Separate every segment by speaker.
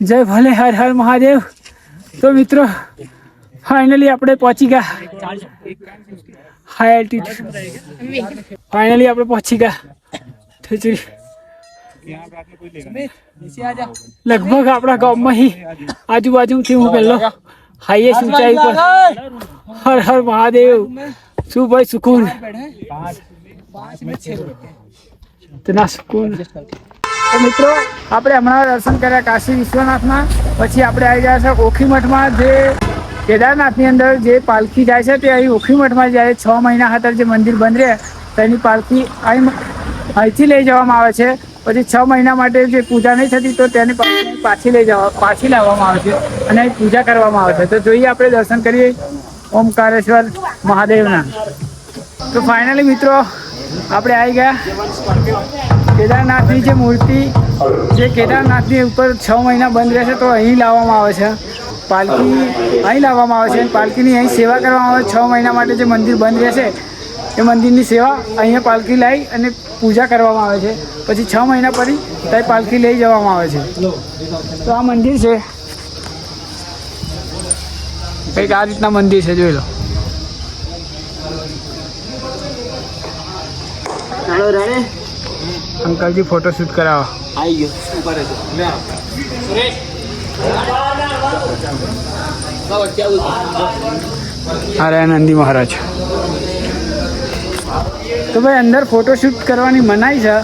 Speaker 1: જય ભલે હર હર મહાદેવ તો મિત્રો ફાઇનલી આપણે પહોંચી ગયા હાઈ એલ્ટિટ્યુડ ફાઇનલી આપણે પહોંચી ગયા થેચરી લગભગ આપણા ગામમાં હી આજુબાજુથી હું પહેલો હાઈએસ્ટ ઊંચાઈ પર હર હર મહાદેવ શું ભાઈ સુકૂન તેના સુકૂન તો મિત્રો, આપણે હમણાં દર્શન કર્યા કાશી વિશ્વનાથમાં. પછી આપણે આવી ગયા છે ઓખીમઠમાં જે કેદારનાથની અંદર જે પાલખી જાય છે, તે અહીં ઓખીમઠમાં જ્યારે છ મહિના ખાતર જે મંદિર બંધ રહે, તેની પાલખી અહીં અહીંથી લઈ જવામાં આવે છે. પછી છ મહિના માટે જે પૂજા નહીં થતી, તો તેની પાછી લઈ જવા, પાછી લાવવામાં આવે છે અને અહીં પૂજા કરવામાં આવે છે. તો જોઈએ આપણે દર્શન કરીએ ઓમકારેશ્વર મહાદેવના. તો ફાઇનલી મિત્રો, આપણે આવી ગયા. કેદારનાથની જે મૂર્તિ, જે કેદારનાથની ઉપર છ મહિના બંધ રહેશે તો અહીં લાવવામાં આવે છે. પાલખી અહીં લાવવામાં આવે છે પાલખીની અહીં સેવા કરવામાં આવે, છ મહિના માટે જે મંદિર બંધ રહેશે, એ મંદિરની સેવા અહીંયા પાલખી લાવી અને પૂજા કરવામાં આવે છે. પછી છ મહિના પછી ત્યાં પાલખી લઈ જવામાં આવે છે. તો આ મંદિર છે. કંઈક આ રીતના મંદિર છે, જોઈ લો.
Speaker 2: ચાલો રાણે.
Speaker 1: અંકલજી ફોટો શૂટ કરાવો.
Speaker 2: આવી ગયો. શું કરે છે? લે
Speaker 1: અરે નંદી મહારાજ. તો ભાઈ અંદર ફોટોશૂટ કરવાની મનાઈ છે.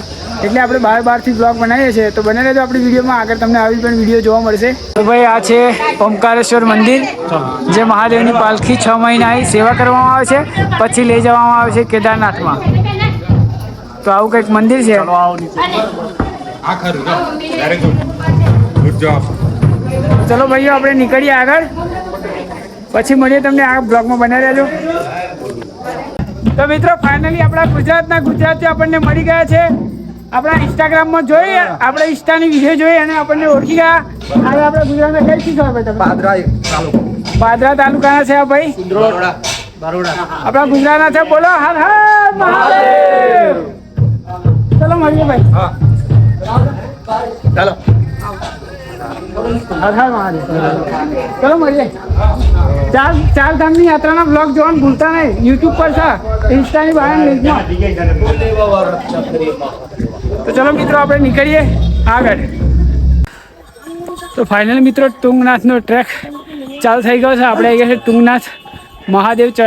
Speaker 1: એટલે આપણે બાર બારથી બ્લોગ બનાવીએ છીએ. તો બને રહેજો આપણી વિડીયોમાં. આગળ તમને આવી પણ વીડિયો જોવા મળશે. તો ભાઈ આ છે ઓમકારેશ્વર મંદિર જે મહાદેવની પાલખી છ મહિના સેવા કરવામાં આવે છે. પછી લઈ જવામાં આવે છે કેદારનાથમાં. તો આવું કંઈક મંદિર છે? ચલો ભાઈઓ આપણે નીકળીએ આગળ. પછી મળીએ તમને આ બ્લોગમાં બનાવી રહેજો. તો મિત્રો ફાઇનલી આપણા ગુજરાતના ગુજરાતી આપણને મળી ગયા છે. આપણા ઇન્સ્ટાગ્રામમાં જોઈ આપણે ઇન્સ્ટાની વીડિયો જોઈ અને આપણને ઓળખી ગયા. હવે આપણે ગુજરાતના કઈ શીખવા ભાઈ તમે
Speaker 3: પાદરા
Speaker 1: પાદરા તાલુકાના છે આ ભાઈ?
Speaker 2: બરોડા. બરોડા.
Speaker 1: આપણા ગુજરાતના છે બોલો હર હર મહાદેવ! ચલો મળીએ ભાઈ.
Speaker 3: હા. ચાલો.
Speaker 1: ચલો મળીએ ચાર ચાર ધામની યાત્રાના બ્લોગ જોવાનું ભૂલતા નહીં. યુટ્યુબ પર છે ઇન્સ્ટાની બહાર લિંકમાં. તો ચલો મિત્રો આપણે નીકળીએ આગળ. તો ફાઇનલ મિત્રો તુંગનાથનો ટ્રેક ચાલુ થઈ ગયો છે. આપણે આવી ગયા છે તુંગનાથ મહાદેવ ચ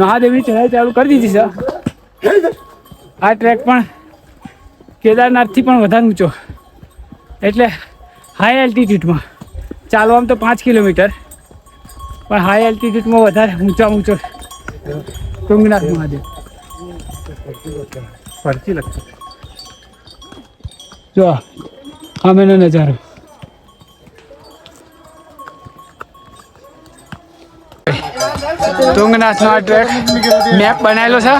Speaker 1: મહાદેવની ચઢાઈ ચાલુ કરી દીધી છે. આ ટ્રેક પણ કેદારનાથથી પણ વધારે ઊંચો. એટલે હાઈ એલ્ટિટ્યૂડમાં ચાલવામાં તો પાંચ કિલોમીટર. પણ હાઈ એલ્ટિટ્યૂડમાં વધારે ઊંચા ઊંચો. ટુંગનાથ મહાદેવ.
Speaker 3: ફરતી લગતી.
Speaker 1: જો સામેનો નજારો. તુંગનાથનો આ ટ્રેક મેપ બનાવેલો છે.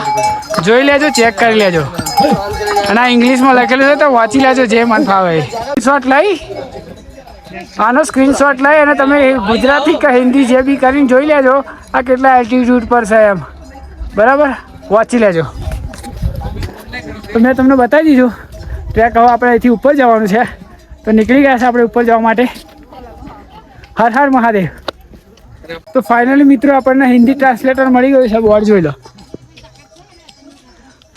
Speaker 1: જોઈ લેજો ચેક કરી લેજો. અને આ ઇંગ્લિશમાં લખેલું છે તો વાંચી લેજો જે મન ફાવે. સ્ક્રીનશોટ લઈ. આનો સ્ક્રીનશોટ લઈ અને તમે ગુજરાતી કે હિન્દી જે બી કરીને જોઈ લેજો આ કેટલા એલ્ટિટ્યૂડ પર છે એમ. બરાબર? વાંચી લેજો. તો મેં તમને બતાવી દીધું. ટ્રેક હવે આપણે અહીંથી ઉપર જવાનું છે. તો નીકળી ગયા છે આપણે ઉપર જવા માટે. હર હર મહાદેવ. તો ફાઇનલી મિત્રો આપણને હિન્દી ટ્રાન્સલેટર મળી ગયું છે. બોર્ડ જોઈ લો.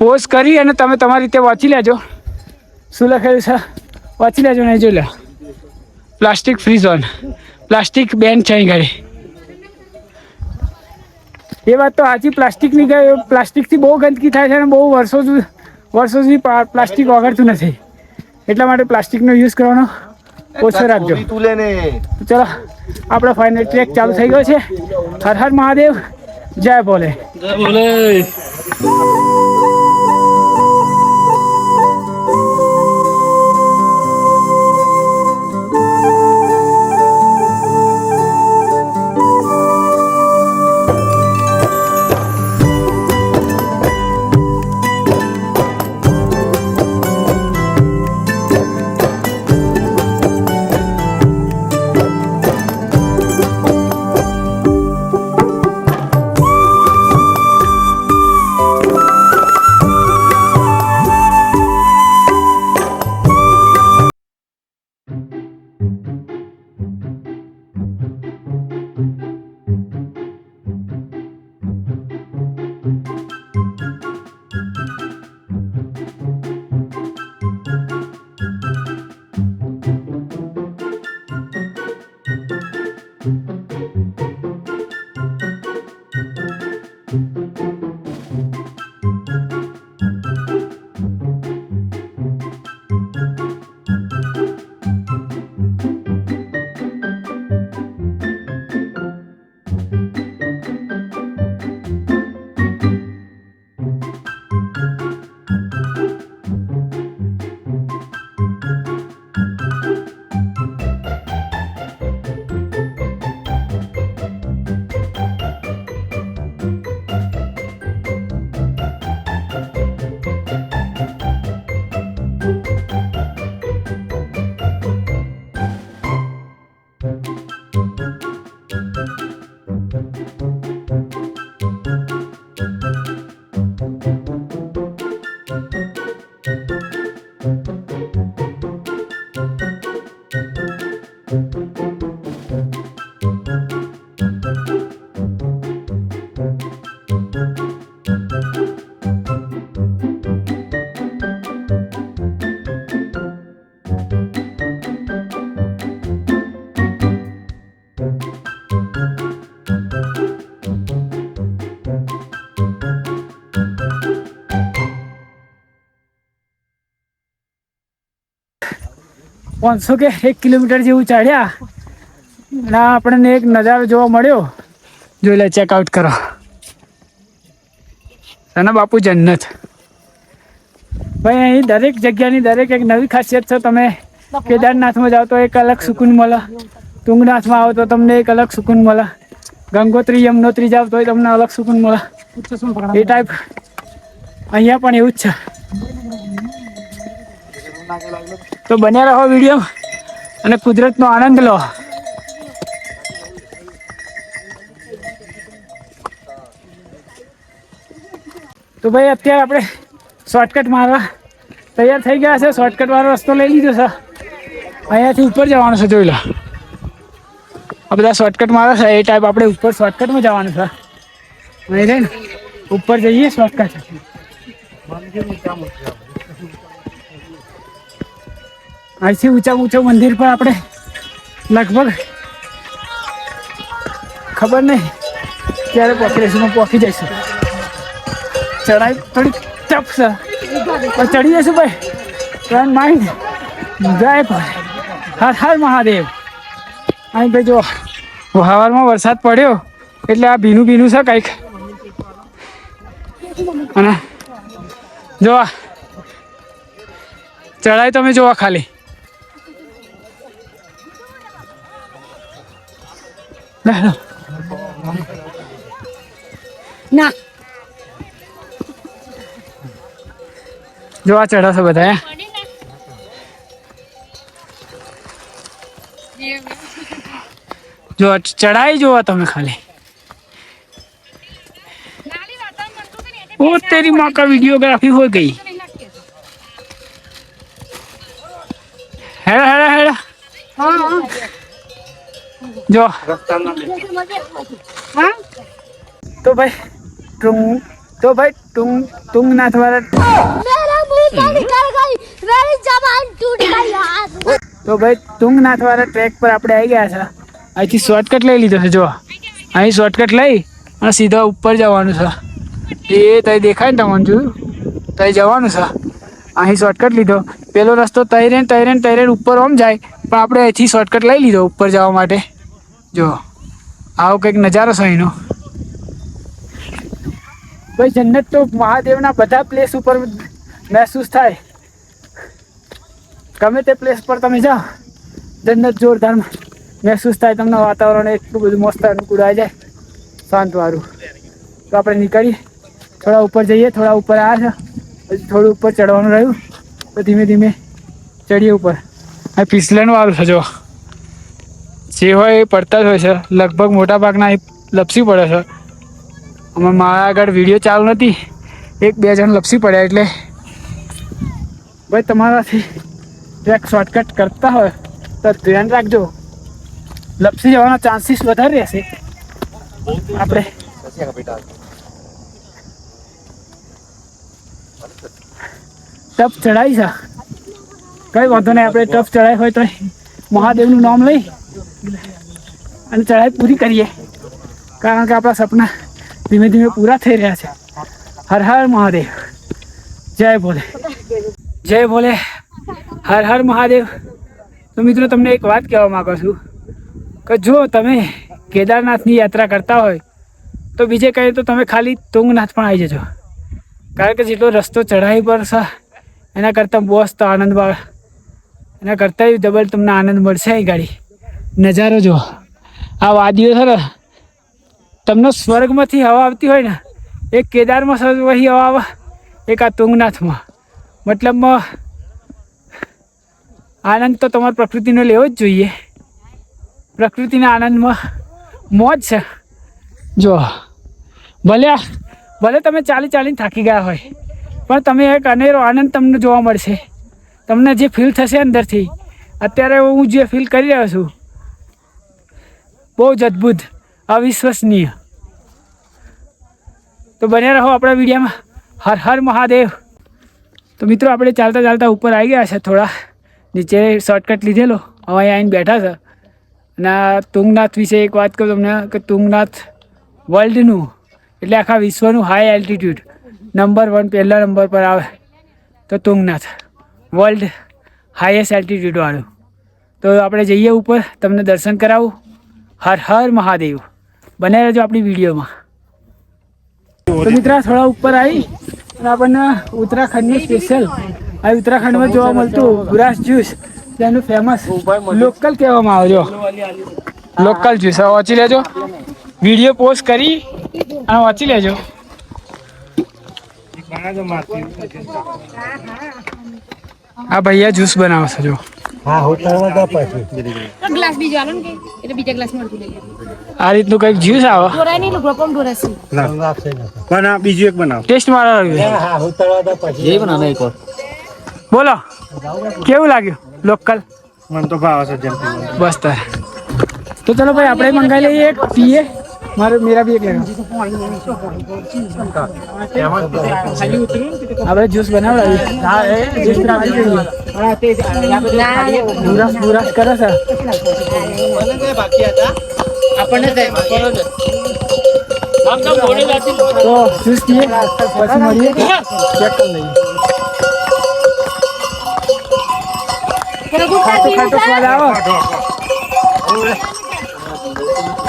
Speaker 1: પોઝ કરી અને તમે તમારી રીતે વાંચી લેજો. શું લખેલું છે? વાંચી લેજો નહીં જોઈ લો. Plastic free zone. Plastic ban છે અહીં ઘરે. એ વાત તો સાચી પ્લાસ્ટિકની ગઈ પ્લાસ્ટિકથી બહુ ગંદકી થાય છે અને બહુ વર્ષો વર્ષો સુધી પા- પ્લાસ્ટિક ઓગળતું નથી. એટલા માટે પ્લાસ્ટિકનો યુઝ કરવાનો ઓછો રાખજો. ચલો આપણો ફાઇનલ ટ્રેક ચાલુ થઈ ગયો છે. હર હર મહાદેવ. જય ભોલે.
Speaker 2: બોલે
Speaker 1: પાંચસો કે એક કિલોમીટર જેવું ચડ્યા અને આપણને એક નજારો જોવા મળ્યો. જોઈ લે ચેકઆઉટ કરો. અને બાપુ જન્નત. ભાઈ, અહીં દરેક જગ્યાની દરેક એક નવી ખાસિયત છે. તમે કેદારનાથમાં જાઓ તો એક અલગ સુકૂન મળે. તુંગનાથમાં આવો તો તમને એક અલગ સુકૂન મળે. ગંગોત્રી, યમનોત્રી જાઓ તોય તમને અલગ સુકૂન મળે. એ ટાઈપ અહીંયા પણ એવું જ છે. તો બન્યા રહો વીડિયો અને કુદરતનો આનંદ લો. તો ભાઈ અત્યારે આપણે શોર્ટકટ મારવા તૈયાર થઈ ગયા છે. શોર્ટકટ વાળો રસ્તો લઈ લીધો છે. અહીંયાથી ઉપર જવાનું છે, જોઈ લો. આ બધા શોર્ટકટ મારે છે. એ ટાઈપ આપણે ઉપર શોર્ટકટમાં જવાનું છે. અહીં ઉપર જઈએ શોર્ટકટ અહીંથી ઊંચા ઊંચા મંદિર પર આપણે લગભગ ખબર નહીં ક્યારે પકડીશું પહોંચી જઈશું. ચડાઈ થોડી ટફ છે. પણ ચડી જઈશું ભાઈ. પ્લાન માઇન્ડ જય ભાઈ. હર હર મહાદેવ. અહીં ભાઈ જો હવારમાં વરસાદ પડ્યો. એટલે આ ભીનું ભીનું છે કંઈક. અને જોવા ચડાઈ તમે જોવા ખાલી. ના
Speaker 4: ના
Speaker 1: જોવા ચડ્યા છો બધા જો ચડાઈ જોવા તમે ખાલી ઓ તેરી માં કા વિડીયોગ્રાફી હોય ગઈ જો. તો ભાઈ ટુંગ તો ભાઈ ટુંગ
Speaker 4: ટુંગ ના
Speaker 1: તો ભાઈ ટુંગનાથ વાળા ટ્રેક પર આપણે આવી ગયા છે. અહીંથી શોર્ટકટ લઈ લીધો છે જો. અહીં શોર્ટકટ લઈ અને સીધા ઉપર જવાનું છે. એ તઈ દેખાય ને તમને જોયું તઈ જવાનું છે. અહીં શોર્ટકટ લીધો. પેલો રસ્તો તૈરેન તૈરેન તૈરેન ઉપર ઓમ જાય. પણ આપણે અહીંથી શોર્ટકટ લઈ લીધો ઉપર જવા માટે. જો, આવો કંઈક નજારો છે અહીંનો. ભાઈ, જન્નત તો મહાદેવના બધા પ્લેસ ઉપર મહેસૂસ થાય. ગમે તે પ્લેસ પર તમે જાઓ, જન્નત જોરદાર મહેસૂસ થાય, તમને વાતાવરણ એટલું બધું મસ્ત અનુકૂળ આવી જાય શાંત વાળું તો આપણે નીકળીએ થોડા ઉપર જઈએ, થોડા ઉપર આ છે. હજી થોડું ઉપર ચડવાનું રહ્યું. તો ધીમે ધીમે ચડીએ ઉપર. આ પીસલેનું વાળું છે, જો. જે હોય એ પડતા જ હોય છે. લગભગ મોટા ભાગના એ લપસી પડે છે. અમે મારા આગળ વીડિયો ચાલુ નથી. એક બે જણ લપસી પડ્યા એટલે ભાઈ તમારાથી ટ્રેક શોર્ટકટ કરતા હોય તો ધ્યાન રાખજો. લપસી જવાના ચાન્સીસ વધારે રહેશે. આપણે ટફ ચડાવી છે. કઈ વાંધો નહીં, આપણે ટફ ચડાવી હોય તો મહાદેવનું નામ લઈ અને ચઢાઈ પૂરી કરીએ. કારણ કે આપણા સપના ધીમે ધીમે પૂરા થઈ રહ્યા છે. હર હર મહાદેવ. જય ભોલે. જય ભોલે. હર હર મહાદેવ. તો મિત્રો, તમને એક વાત કહેવા માગું છું કે જો તમે કેદારનાથની યાત્રા કરતા હોય, તો બીજે કહે તો તમે ખાલી તુંગનાથ પણ આવી જજો. કારણ કે જેટલો રસ્તો ચઢાઈ પર છે, એના કરતાં બહુ તો આનંદ એના કરતાં ડબલ તમને આનંદ મળશે એ ગાડી. નજારો જો આ વાદીઓ છે ને, તમને સ્વર્ગમાંથી હવા આવતી હોય ને એક કેદારમાં સ- વહી હવા આવે, એક આ તુંગનાથમાં. મતલબમાં આનંદ તો તમારે પ્રકૃતિનો લેવો જ જોઈએ. પ્રકૃતિના આનંદમાં મોજ છે. જો ભલે ભલે તમે ચાલી ચાલીને થાકી ગયા હોય, પણ તમે એક અનેરો આનંદ તમને જોવા મળશે. તમને જે ફીલ થશે અંદરથી, અત્યારે હું જે ફીલ કરી રહ્યો છું બહુ જ અદ્ભુત, અવિશ્વસનીય. તો બન્યા રહો આપણા વિડીયામાં. હર હર મહાદેવ. તો મિત્રો, આપણે ચાલતા ચાલતા ઉપર આવી ગયા છે થોડા. નીચે શોર્ટકટ લીધેલો. હવે અહીં આવીને બેઠા છે. અને તુંગનાથ વિશે એક વાત કહું તમને, કે તુંગનાથ વર્લ્ડનું એટલે આખા વિશ્વનું હાઈ એલ્ટિટ્યૂડ નંબર વન પહેલા નંબર પર આવે. તો તુંગનાથ વર્લ્ડ હાઈએસ્ટ એલ્ટિટ્યૂડવાળું તો આપણે જઈએ ઉપર, તમને દર્શન કરાવું. હર હર મહાદેવ. બને રહેજો આપણી વિડીયોમાં. તો મિત્ર થોડા ઉપર આવી અને આપણને ઉત્તરાખંડનું સ્પેશિયલ આ ઉત્તરાખંડમાં જોવા મળતું ગુરાસ જ્યુસ તેનું ફેમસ લોકલ કહેવામાં આવજો લોકલ જ્યુસ હવે વાંચી લેજો. વીડિયો પોસ્ટ કરી અને વાંચી લેજો. આ ભૈયા જ્યુસ બનાવે છે જો
Speaker 4: ગ્લાસ બીજો આલો ને કે એટલે બીજા ગ્લાસમાં લઈ
Speaker 1: આ રીતનું કંઈક જ્યુસ આવે.
Speaker 4: ઢોરાય નહીં લુગડો પણ ઢોરાશે
Speaker 3: પણ આ બીજું એક બનાવ.
Speaker 1: ટેસ્ટ મારો રહ્યો
Speaker 2: જઈ બનાવે એક વાર.
Speaker 1: બોલો. કેવું લાગ્યું? લોકલ?
Speaker 3: મને તો ભાવ છે જેમ.
Speaker 1: બસ તાર. તો ચલો ભાઈ આપણે મંગાવી લઈએ એક પીએ. મારે મેરા एक એક લેવા આપણે જ્યુસ બનાવડાવીએ બુરાસ બુરાસ કરે છે તો જ્યુસ પીએ પછી મળીએ ચેક કરી લઈએ ખાટો ખાટો સ્વાદ આવે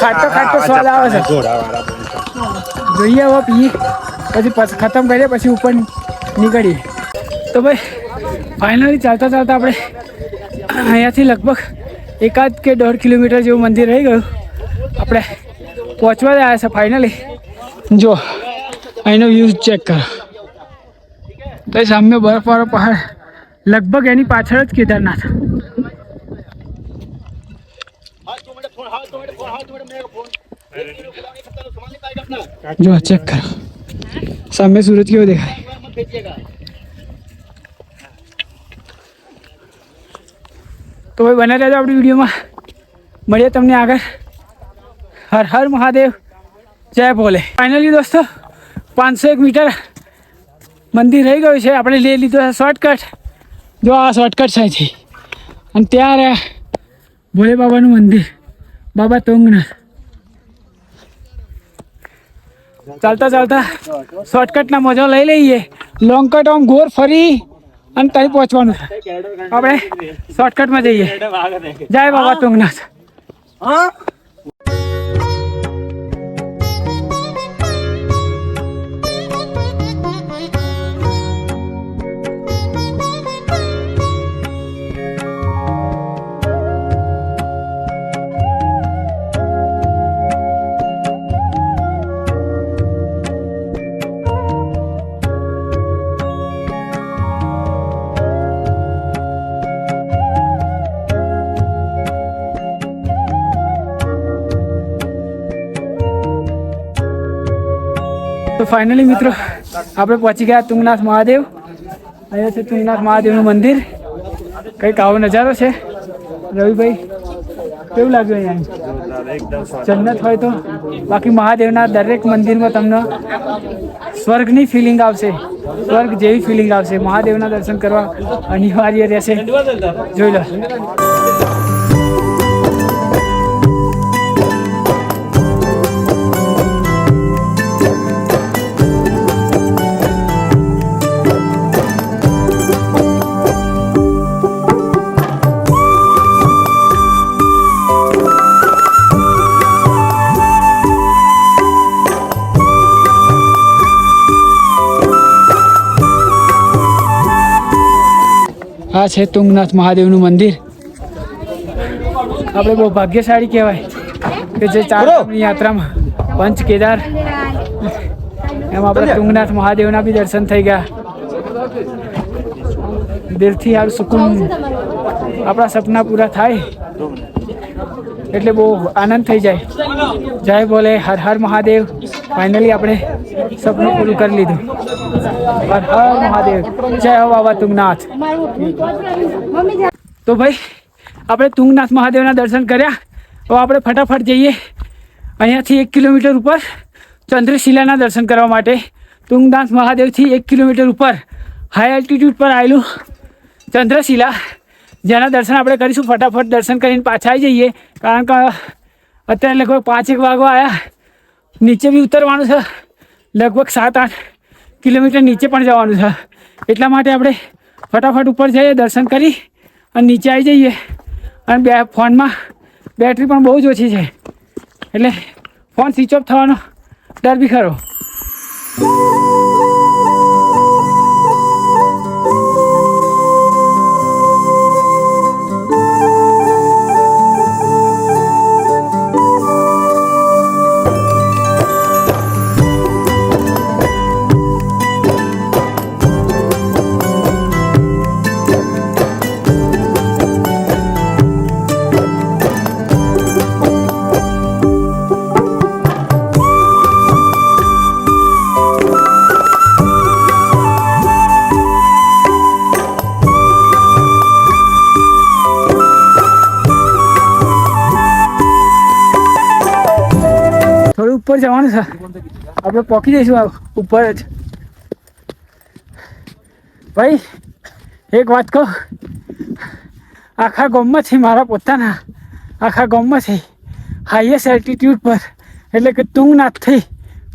Speaker 1: ખાટો ખાટો સ્વાદ આવે છે. જોઈએ હવે પીએ પછી પછી ખતમ કરીએ પછી ઉપર નીકળીએ. તો ભાઈ ફાઇનલી ચાલતા ચાલતા આપણે અહીંયાથી લગભગ એકાદ કે દોઢ કિલોમીટર જેવું મંદિર રહી ગયું. આપણે પહોંચવા જ આવ્યા છે ફાઇનલી જો અહીંનો વ્યૂઝ ચેક કરો. તો સામે બરફવાળો પહાડ લગભગ એની પાછળ જ કેદારનાથ. જો ચેક કરો. સામે સૂરજ કેવો દેખાય? તો ભાઈ, બને રહેજો આપણી વિડીયોમાં. મળીએ તમને આગળ. હર હર મહાદેવ. જય ભોલે. ફાઇનલી દોસ્તો, પાંચસો એક મીટર મંદિર રહી ગયું છે. આપણે લઈ લીધો છે શોર્ટકટ જો, આ શોર્ટકટ છે અને ત્યાં રહ્યા ભોલે બાબાનું મંદિર, બાબા તોંગનાથ ચાલતા ચાલતા શોર્ટકટના મજા લઈ લઈએ. લોંગ કટ આમ ગોર ફરી અને ત્યાં પહોંચવાનું છે. આપણે શોર્ટકટમાં જઈએ. જય બાબા તુંગનાથ. તો ફાઇનલી મિત્રો, આપણે પહોંચી ગયા તુંગનાથ મહાદેવ. અહીંયા છે તુંગનાથ મહાદેવનું મંદિર. કંઈક આવો નજારો છે. રવિભાઈ, કેવું લાગ્યું અહીંયા? જન્નત હોય તો? બાકી મહાદેવના દરેક મંદિરમાં તમને સ્વર્ગની ફિલિંગ આવશે. સ્વર્ગ જેવી ફિલિંગ આવશે. મહાદેવના દર્શન કરવા અનિવાર્ય રહેશે. જોઈ લો. આ છે તુંગનાથ મહાદેવનું મંદિર. આપણે બહુ ભાગ્યશાળી કહેવાય કે જે ચાર યાત્રામાં પંચ કેદાર એમાં આપણે તુંગનાથ મહાદેવના બી દર્શન થઈ ગયા. દિલથી હાલ સુકૂન આપણા સપના પૂરા થાય એટલે બહુ આનંદ થઈ જાય. જય બોલે હર હર મહાદેવ. ફાઇનલી આપણે સપનું પૂરું કરી લીધું. હર મહાદેવ. જય બાબા તુંગનાથ. તો ભાઈ, આપણે તુંગનાથ મહાદેવના દર્શન કર્યા. હવે આપણે ફટાફટ જઈએ અહીંયાથી એક કિલોમીટર ઉપર ચંદ્રશિલાના દર્શન કરવા માટે. તુંગનાથ મહાદેવથી એક કિલોમીટર ઉપર હાઈ એલ્ટિટ્યૂડ પર આવેલું ચંદ્રશિલા. જેના દર્શન આપણે કરીશું. ફટાફટ દર્શન કરીને પાછા આવી જઈએ. કારણ કે અત્યારે લગભગ પાંચેક વાગવા આવ્યા નીચે બી ઉતરવાનું છે. લગભગ સાત, આઠ કિલોમીટર નીચે પણ જવાનું છે. એટલા માટે આપણે ફટાફટ ઉપર જઈએ, દર્શન કરી અને નીચે આવી જઈએ. અને બે ફોનમાં બેટરી પણ બહુ જ ઓછી છે. એટલે ફોન સ્વિચ ઓફ થવાનો ડર બી ખરો. ઉપર જવાનું છે. આપણે પહોંચી જઈશું ઉપર જ. ભાઈ, એક વાત કહું. આખા ગામમાંથી મારા પોતાના, આખા ગામમાંથી હાઈએસ્ટ એલ્ટિટ્યૂડ પર, એટલે કે તુંગનાથથી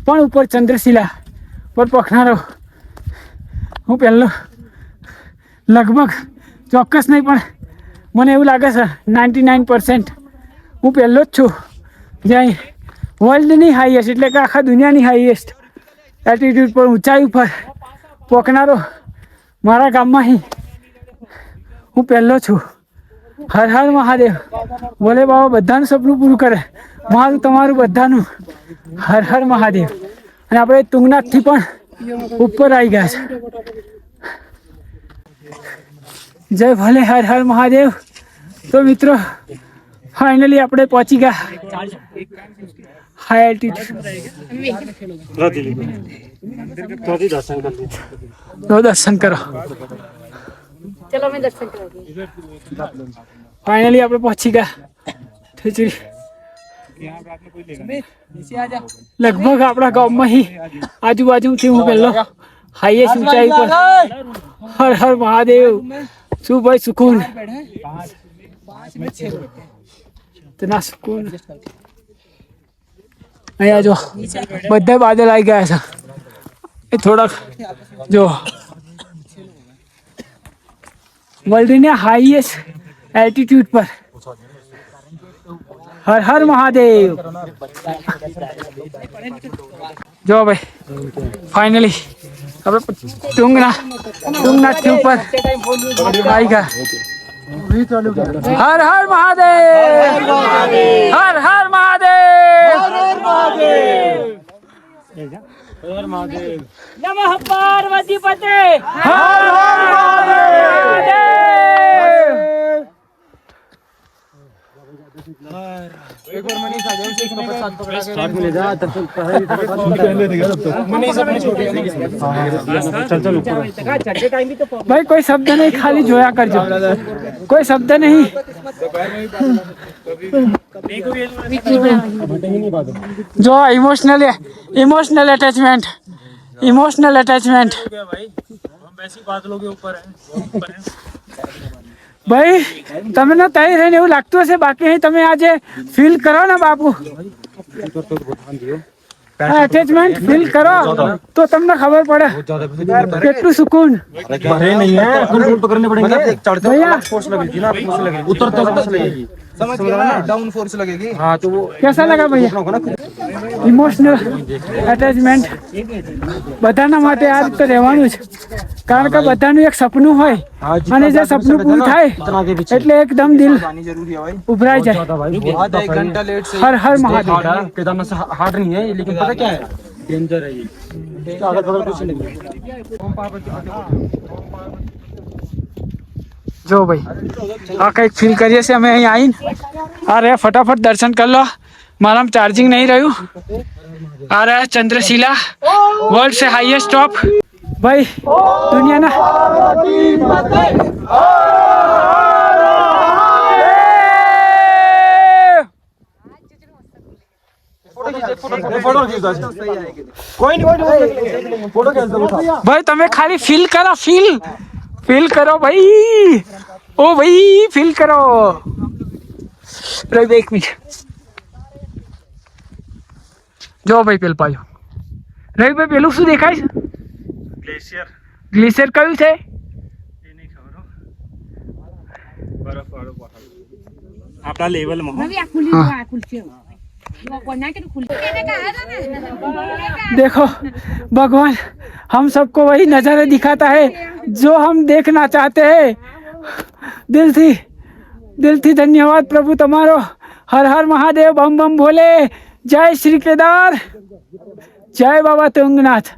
Speaker 1: પણ ઉપર ચંદ્રશિલા પર પખનારો. હું પહેલો, લગભગ ચોક્કસ નહીં, પણ મને એવું લાગે છે નાઇન્ટી નાઇન પર્સન્ટ હું પહેલો જ છું. જ્યાં વર્લ્ડની હાઈએસ્ટ એટલે કે આખા દુનિયાની હાઈએસ્ટ એલ્ટિટ્યુડ પર ઊંચાઈ ઉપર પોકનારો મારા ગામમાંથી હું પહેલો છું. હર હર મહાદેવ. બોલે બાબા, બધાનું સપનું પૂરું કરે. મારું, તમારું, બધાનું. હર હર મહાદેવ. અને આપણે તુંગનાથથી પણ ઉપર આવી ગયા છે. જય ભલે હર હર મહાદેવ. તો મિત્રો ફાઇનલી આપણે પહોંચી ગયા. હાઈ એલ્ટિટ્યુડ તો દર્શન કરો
Speaker 4: चलो मैं दर्शन करूंगी
Speaker 1: ફાઇનલી આપણે પહોંચી ગયા ખીચડી લગભગ આપણા ગામમાં હી આજુબાજુથી હું પહેલો હાઈએસ્ટ ઊંચાઈ પર હર હર મહાદેવ શું ભાઈ સુકૂન તેના સુકૂન અહીંયા જો બધા બાદલ આવી ગયા છે એ થોડાક જો વર્લ્ડના હાઈએસ્ટ એલ્ટિટ્યુડ પર હર હર મહાદેવ જો ભાઈ ફાઇનલી આપણે ટુંગના ટુંગનાથથી ઉપર આવી ગયા હર હર મહાદેવ. હર હર મહાદેવ. નમઃ પાર્વતી પતે. હર હર મહાદેવ. ભાઈ કોઈ શબ્દ નહીં ખાલી જોયા કરજો કોઈ શબ્દ નહીં જો emotional emotional attachment emotional attachment ભાઈ તમને તઈ રહીને એવું લાગતું હશે બાકી અહીં તમે આજે ફીલ કરો ને બાપુ. અટેચમેન્ટ ફીલ કરો તો તમને ખબર પડે કેટલું સુકૂન. भैया
Speaker 2: डाउन फोर्स लगेगी
Speaker 1: कैसा लगा भैया ઇમોશનલ અટેચમેન્ટ બધાના માટે આ રીતે રહેવાનું છે કારણ કે બધાનું એક સપનું હોય અને જે સપનું પૂરું થાય એટલે એકદમ દિલ
Speaker 2: जरूरी है भाई
Speaker 1: ઉભરાઈ જાય
Speaker 2: आधा एक घंटा लेट से
Speaker 1: હર હર મહાદેવ
Speaker 3: केदारनाथ से हार्ड नहीं है लेकिन पता क्या है डेंजर है ये जो भाई। हाँ
Speaker 1: एक फील करिए से हमें यहाँ आई अरे फटाफट दर्शन कर लो। मालूम चार्जिंग नहीं रही आ रहा है चंद्रशिला वर्ल्ड से हाईएस्ट टॉप
Speaker 3: भाई दुनिया ना। कोई नहीं भाई तुम्हें खाली
Speaker 1: फील करा फील ફીલ કરો ભાઈ. ઓ ભાઈ ફીલ કરો. રવિ એક મિનિટ. જો ભાઈ પેલ પાયો રવિભાઈ પેલું શું દેખાય છે?
Speaker 3: ગ્લેશિયર
Speaker 1: ગ્લેશિયર કયું છે?
Speaker 4: આપણા લેવલમાં
Speaker 1: देखो भगवान हम सबको वही नज़ारे दिखाता है जो हम देखना चाहते हैं दिल थी दिल थी धन्यवाद प्रभु तुम्हारो हर हर महादेव बम बम भोले जय श्री केदार जय बाबा तुंगनाथ